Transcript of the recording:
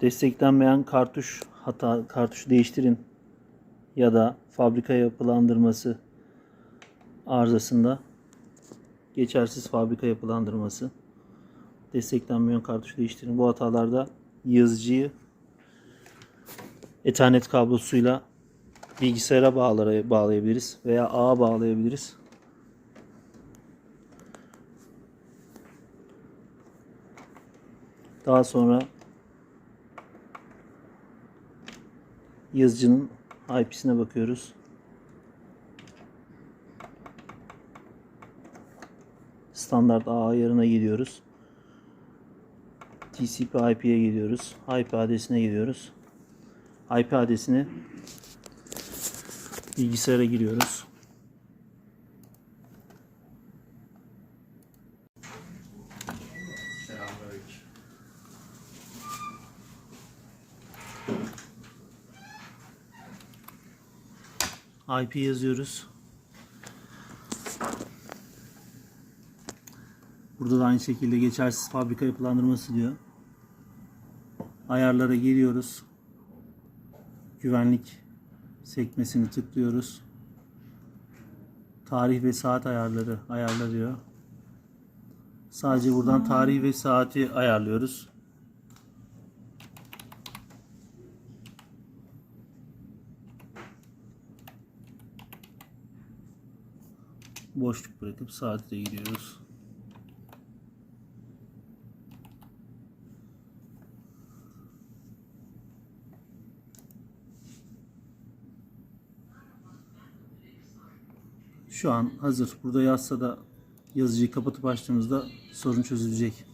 Desteklenmeyen kartuş hata kartuşu değiştirin ya da fabrika yapılandırması arızasında geçersiz fabrika yapılandırması desteklenmeyen kartuşu değiştirin. Bu hatalarda yazıcıyı Ethernet kablosuyla bilgisayara bağlayabiliriz veya ağa bağlayabiliriz. Daha sonra yazıcının IP'sine bakıyoruz. Standart ağ ayarına gidiyoruz. TCP IP'ye gidiyoruz. IP adresine gidiyoruz. IP adresine bilgisayara giriyoruz. IP yazıyoruz. Burada da aynı şekilde geçersiz fabrika yapılandırması diyor. Ayarlara geliyoruz. Güvenlik sekmesini tıklıyoruz. Tarih ve saat ayarları ayarla diyor. Sadece buradan tarih ve saati ayarlıyoruz. Boşluk bırakıp saate giriyoruz. Şu an hazır. Burada yazsa da yazıcıyı kapatıp açtığımızda sorun çözülecek.